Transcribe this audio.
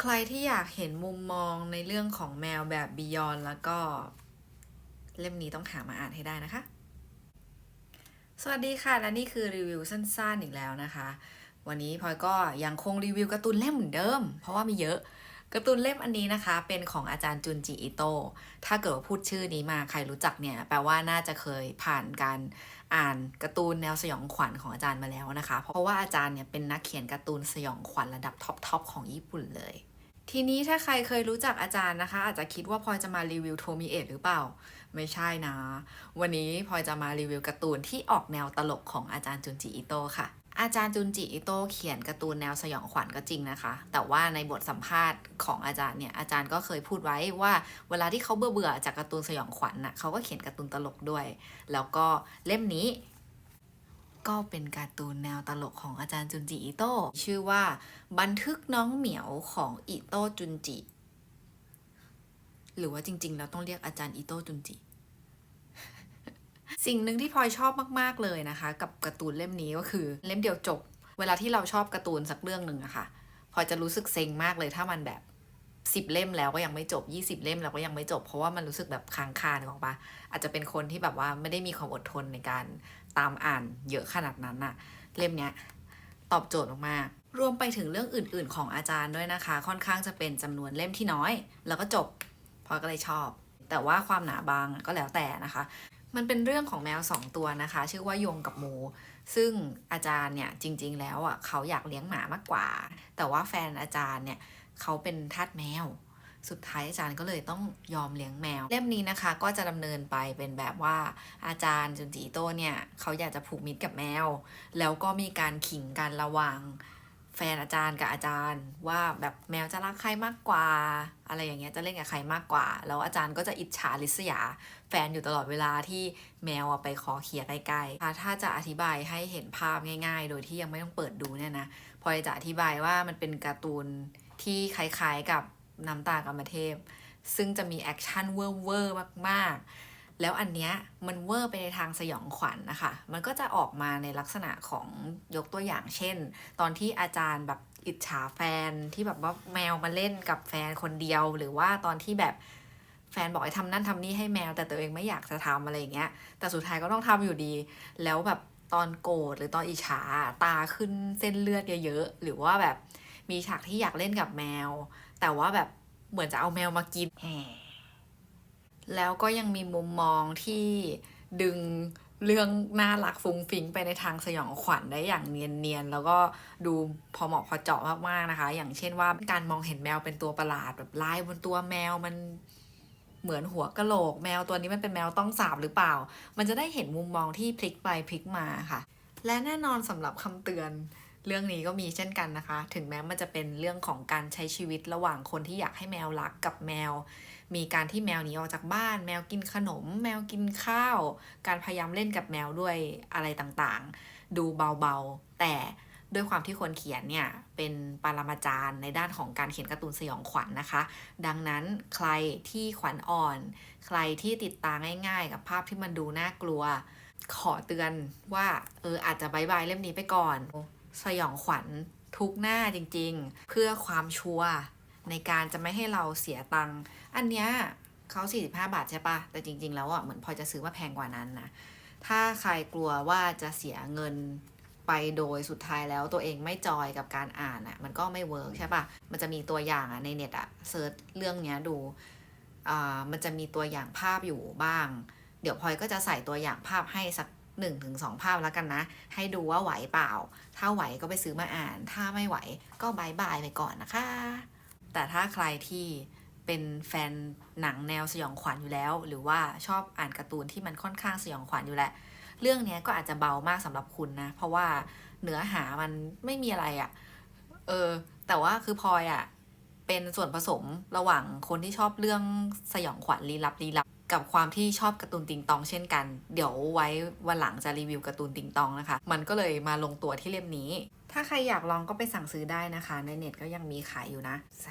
ใครที่อยากเห็นมุมมองในเรื่องของแมวแบบบียอนแล้วก็ เล่มนี้ต้องหามาอ่านให้ได้นะคะ สวัสดีค่ะ และนี่คือรีวิวสั้นๆอีกแล้วนะคะ วันนี้พลอยก็ยังคงรีวิวการ์ตูนเล่มเหมือนเดิม เพราะว่ามีเยอะ การ์ตูนเล่มอันนี้นะคะ เป็นของอาจารย์จุนจิอิโตถ้าเกิดว่าพูดชื่อนี้มาใครรู้จักเนี่ย แปลว่าน่าจะเคยผ่านการอ่านการ์ตูนแนวสยองขวัญของอาจารย์มาแล้วนะคะ เพราะว่าอาจารย์เนี่ยเป็นนักเขียนการ์ตูนสยองขวัญระดับท็อปๆของญี่ปุ่นเลย ทีนี้ถ้าใครเคยรู้จักอาจารย์นะคะ อาจจะคิดว่าพลอยจะมารีวิวโทมิเอะหรือเปล่า ไม่ใช่นะ วันนี้พลอยจะมารีวิวการ์ตูนที่ออกแนวตลกของอาจารย์จุนจิอิโตค่ะ อาจารย์จุนจิอิโตะเขียนการ์ตูนแนวสยองขวัญก็จริงนะคะ แต่ว่าในบทสัมภาษณ์ของอาจารย์เนี่ย อาจารย์ก็เคยพูดไว้ว่าเวลาที่เขาเบื่อเบื่อจากการ์ตูนสยองขวัญน่ะเขาก็เขียนการ์ตูนตลกด้วย แล้วก็เล่มนี้ ก็เป็นการ์ตูนแนวตลกของอาจารย์จุนจิอิโตะชื่อว่า บันทึกน้องเหมียวของอิโตะจุนจิ หรือว่าจริง ๆ เราต้องเรียกอาจารย์อิโตะจุนจิ สิ่งหนึ่งที่พลอยชอบมาก ๆ เลยนะคะ กับการ์ตูนเล่มนี้ก็คือ เล่มเดียวจบ เวลาที่เราชอบการ์ตูนสักเรื่องหนึ่งอะค่ะพลอยจะรู้สึกเซ็งมากเลยถ้ามันแบบสิบเล่มแล้วก็ยังไม่จบยี่สิบเล่มแล้วก็ยังไม่จบ เพราะว่ามันรู้สึกแบบค้างคานึกออกปะอาจจะเป็นคนที่แบบว่าไม่ได้มีความอดทนในการตามอ่านเยอะขนาดนั้นอะเล่มเนี้ยตอบโจทย์มากๆรวมไปถึงเรื่องอื่น ๆ ของอาจารย์ด้วยนะคะ ค่อนข้างจะเป็นจำนวนเล่มที่น้อย แล้วก็จบพลอยก็เลยชอบ แต่ว่าความหนาบางก็แล้วแต่นะคะ มันเป็นเรื่องของแมวสองตัวนะคะ ชื่อว่ายงกับมู ซึ่งอาจารย์เนี่ยจริง ๆ แล้วอะเขาอยากเลี้ยงหมามากกว่า แต่ว่าแฟนอาจารย์เนี่ยเขาเป็นทาสแมว สุดท้ายอาจารย์ก็เลยต้องยอมเลี้ยงแมว เล่มนี้นะคะก็จะดำเนินไปเป็นแบบว่าอาจารย์จุนจิโตะเนี่ยเขาอยากจะผูกมิตรกับแมว แล้วก็มีการขิงกันระหว่าง แฟนอาจารย์กับอาจารย์ ว่าแบบแมวจะรักใครมากกว่า อะไรอย่างเงี้ยจะเล่นกับใครมากกว่า แล้วอาจารย์ก็จะอิจฉาริษยา แฟนอยู่ตลอดเวลาที่แมวอะไปขอเขียใกล้ๆถ้าจะอธิบายให้เห็นภาพง่าย ๆ โดยที่ยังไม่ต้องเปิดดูเนี่ยนะพอจะอธิบายว่ามันเป็นการ์ตูนที่คล้ายๆกับน้ำตากรรมเทพ ซึ่งจะมีแอคชั่นเวอร์ๆมากๆ แล้วอันเนี้ยมันเวอร์ไปในทางสยองขวัญนะคะ มันก็จะออกมาในลักษณะของยกตัวอย่างเช่น ตอนที่อาจารย์แบบอิจฉาแฟนที่แบบว่าแมวมาเล่นกับแฟนคนเดียว หรือว่าตอนที่แบบแฟนบอกให้ทำนั่นทำนี่ให้แมว แต่ตัวเองไม่อยากจะทำอะไรอย่างเงี้ย แต่สุดท้ายก็ต้องทำอยู่ดี แล้วแบบตอนโกรธหรือตอนอิจฉาตาขึ้นเส้นเลือดเยอะๆหรือว่าแบบมีฉากที่อยากเล่นกับแมว แต่ว่าแบบเหมือนจะเอาแมวมากินแหม แล้วก็ยังมีมุมมองที่ดึงเรื่องน่ารักฟุ้งฟิ้งไปในทางสยองขวัญได้อย่างเนียนๆ แล้วก็ดูพอเหมาะพอเจาะมากๆนะคะ อย่างเช่นว่าการมองเห็นแมวเป็นตัวประหลาดแบบลายบนตัวแมวมันเหมือนหัวกะโหลก แมวตัวนี้มันเป็นแมวต้องสาบหรือเปล่า มันจะได้เห็นมุมมองที่พลิกไปพลิกมาค่ะ และแน่นอนสำหรับคำเตือน เรื่องนี้ก็มีเช่นกันนะคะ ถึงแม้มันจะเป็นเรื่องของการใช้ชีวิตระหว่างคนที่อยากให้แมวรักกับแมว มีการที่แมวหนีออกจากบ้าน แมวกินขนม แมวกินข้าว การพยายามเล่นกับแมวด้วยอะไรต่างๆ ดูเบาๆ แต่ด้วยความที่คนเขียนเนี่ย เป็นปรมาจารย์ในด้านของการเขียนการ์ตูนสยองขวัญนะคะ ดังนั้นใครที่ขวัญอ่อน ใครที่ติดตาง่ายๆ กับภาพที่มันดูน่ากลัว ขอเตือนว่าเอออาจจะบายบายเล่มนี้ไปก่อน สยองขวัญทุกหน้าจริงๆ เพื่อความชัวร์ในการจะไม่ให้เราเสียตังค์อันเนี้ยเขา45 บาทใช่ปะแต่จริง ๆ แล้วอะเหมือนพอจะซื้อมาแพงกว่านั้นนะถ้าใครกลัวว่าจะเสียเงินไปโดยสุดท้ายแล้วตัวเองไม่จอยกับการอ่านอะ มันก็ไม่เวิร์กใช่ปะมันจะมีตัวอย่างอะในเน็ตอะเซิร์ชเรื่องเนี้ยดูอ่ามันจะมีตัวอย่างภาพอยู่บ้าง เดี๋ยวพลอยก็จะใส่ตัวอย่างภาพให้สัก หนึ่งถึงสองภาพแล้วกันนะ ให้ดูว่าไหวเปล่า ถ้าไหวก็ไปซื้อมาอ่าน ถ้าไม่ไหวก็บายบายไปก่อนนะคะ แต่ถ้าใครที่เป็นแฟนหนังแนวสยองขวัญอยู่แล้ว หรือว่าชอบอ่านการ์ตูนที่มันค่อนข้างสยองขวัญอยู่แหละเรื่องนี้ก็อาจจะเบามากสำหรับคุณนะ เพราะว่าเนื้อหามันไม่มีอะไรอะ่ะ เออ แต่ว่าคือพลอยอะ่ะ เป็นส่วนผสมระหว่างคนที่ชอบเรื่องสยองขวัญลี้ลับลี้ลับ กับความที่ชอบการ์ตูนติงตองเช่นกัน เดี๋ยวไว้วันหลังจะรีวิวการ์ตูนติงตองนะคะ มันก็เลยมาลงตัวที่เล่มนี้ ถ้าใครอยากลองก็ไปสั่งซื้อได้นะคะ ในเน็ตก็ยังมีขายอยู่นะส